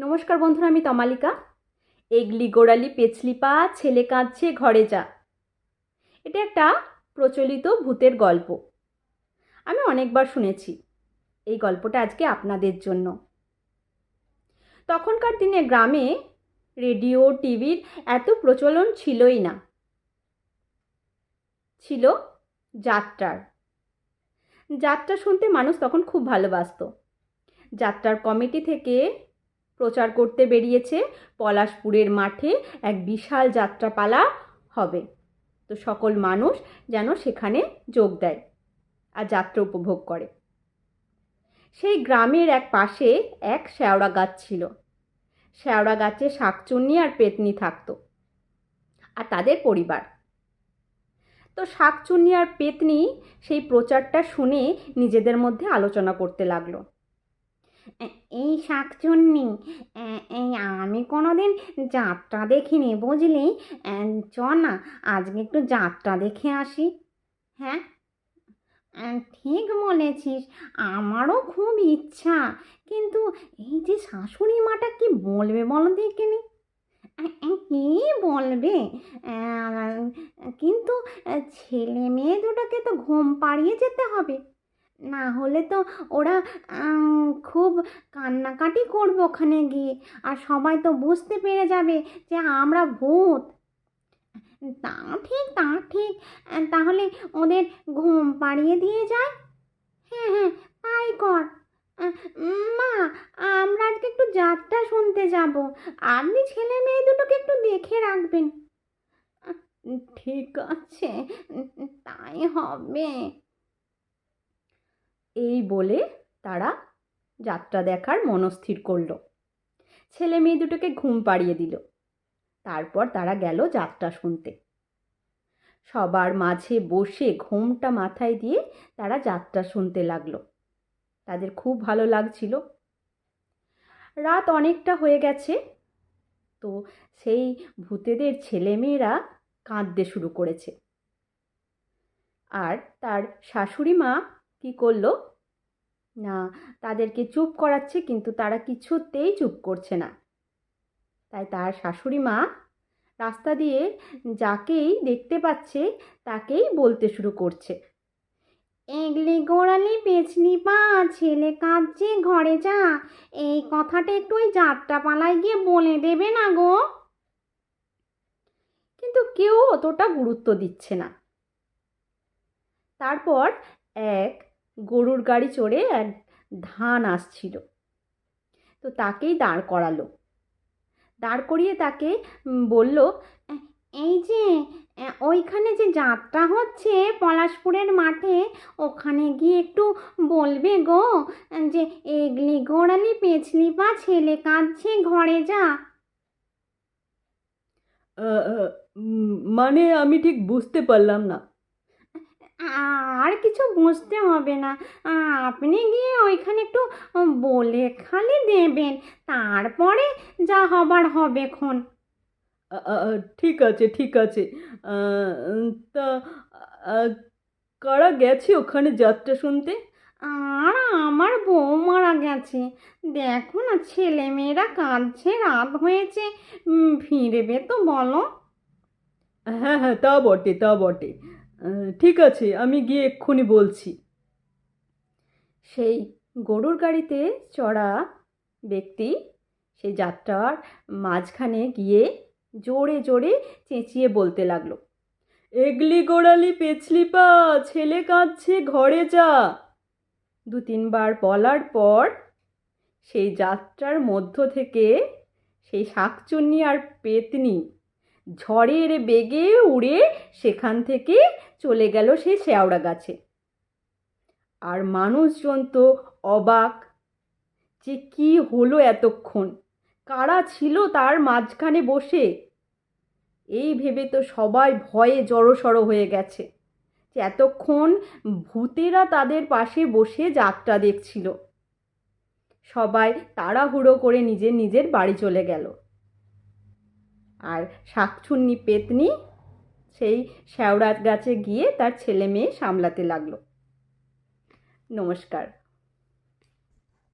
নমস্কার বন্ধুরা, আমি তমালিকা। এগলি, গোড়ালি, পেছলি পা, ছেলে কাঁদছে, ঘরে যা। এটা একটা প্রচলিত ভূতের গল্প। আমি অনেকবার শুনেছি এই গল্পটা আজকে আপনাদের জন্য। তখনকার দিনে গ্রামে রেডিও, টিভির এত প্রচলন ছিলই না। ছিল যাত্রার। যাত্রা শুনতে মানুষ তখন খুব ভালোবাসত। যাত্রার কমিটি থেকে প্রচার করতে বেরিয়েছে। পলাশপুরের মাঠে এক বিশাল যাত্রাপালা হবে। তো সকল মানুষ যেন সেখানে যোগ দেয় আর যাত্রা উপভোগ করে। সেই গ্রামের এক পাশে এক শেওড়া গাছ ছিল। শেওড়া গাছে শাকচুন্নি আর পেতনি থাকতো আর তাদের পরিবার। তো শাকচুন্নি আর পেতনি সেই প্রচারটা শুনে নিজেদের মধ্যে আলোচনা করতে লাগল। এই শাকচুন্নি এই আমি কোনোদিন যাত্রা দেখিনি, বুঝলি? চ না, আজকে একটু যাত্রা দেখে আসি। হ্যাঁ? ঠিক বলেছিস, আমারও খুব ইচ্ছা, কিন্তু এই যে শাশুড়ি মাটা কি বলবে বলো দেখিনি কি বলবে? কিন্তু ছেলে মেয়ে দুটোকে তো ঘুম পাড়িয়ে যেতে হবে। না হলে তো ওরা খুব কান্নাকাটি করবে ওখানে গিয়ে। আর সবাই তো বুঝতে পেরে যাবে যে আমরা ভূত। তা ঠিক তা ঠিক। তাহলে ওদের ঘুম পাড়িয়ে দিয়ে যায় হ্যাঁ হ্যাঁ তাই কর। মা, আমরা আজকে একটু যাত্রা শুনতে যাব। আপনি ছেলে মেয়ে দুটোকে একটু দেখে রাখবেন। ঠিক আছে, তাই হবে। এই বলে তারা যাত্রা দেখার মনস্থির করল। ছেলে মেয়ে দুটোকে ঘুম পাড়িয়ে দিল। তারপর তারা গেল যাত্রা শুনতে। সবার মাঝে বসে ঘুমটা মাথায় দিয়ে তারা যাত্রা শুনতে লাগল। তাদের খুব ভালো লাগছিল। রাত অনেকটা হয়ে গেছে। তো সেই ভূতেদের ছেলেমেয়েরা কাঁদতে শুরু করেছে। আর তার শাশুড়ি মা কী করল? না, তাদেরকে চুপ করাচ্ছে কিন্তু তারা কিছুতেই চুপ করছে না। তাই তার শাশুড়ি মা রাস্তা দিয়ে যাকেই দেখতে পাচ্ছে তাকেই বলতে শুরু করছে। এগলি গোড়ালি পেছলি পা, ছেলে কাঁদছে, ঘরে যা। এই কথাটা একটু ওই যাত্রাপালায় গিয়ে বলে দেবে না গো। কিন্তু কেউ অতটা গুরুত্ব দিচ্ছে না। তারপর এক গরুর গাড়ি চড়ে এক ধান আসছিল। তো তাকেই দাঁড় করালো। দাঁড় করিয়ে তাকে বলল এই যে ওইখানে যে যাত্রা হচ্ছে পলাশপুরের মাঠে, ওখানে গিয়ে একটু বলবে গো, যে এগলি গোড়ালি, পেছলি পা, ছেলে কাঁদছে, ঘরে যা। মানে আমি ঠিক বুঝতে পারলাম না। আর কিছু বুঝতে হবে না। আপনি গিয়ে ওইখানে একটু বলে খালি দেবেন তারপরে যা হবার হবে খন ঠিক আছে ঠিক আছে। তা কারা গেছে ওখানে যাত্রা শুনতে? আর আমার বউ মারা গেছে। দেখো না ছেলে মেয়েরা কাঁদছে রাত হয়েছে। ফিরবে তো বলো। হ্যাঁ হ্যাঁ তা বটে তা বটে। ঠিক আছে, আমি গিয়ে এক্ষুনি বলছি। সেই গরুর গাড়িতে চড়া ব্যক্তি সেই যাত্রার মাঝখানে গিয়ে জোরে জোরে চেঁচিয়ে বলতে লাগল, এগলি গোড়ালি পেছলি পা, ছেলে কাঁদছে, ঘরে যা। দু তিনবার বলার পর সেই যাত্রার মধ্য থেকে সেই শাকচুন্নি আর পেতনি ঝড়ের বেগে উড়ে সেখান থেকে চলে গেল সেই শেওড়া গাছে। আর মানুষজন তো অবাক যে কি হলো এতক্ষণ? কারা ছিল তার মাঝখানে বসে? এই ভেবে তো সবাই ভয়ে জড়সড় হয়ে গেছে যে এতক্ষণ ভূতেরা তাদের পাশে বসে যাত্রা দেখছিল। সবাই তাড়াহুড়ো করে নিজের নিজের বাড়ি চলে গেল। আর শাকচুন্নি, পেতনি সেই শ্যাওড়া গাছে গিয়ে তার ছেলে মেয়ে সামলাতে লাগল। নমস্কার।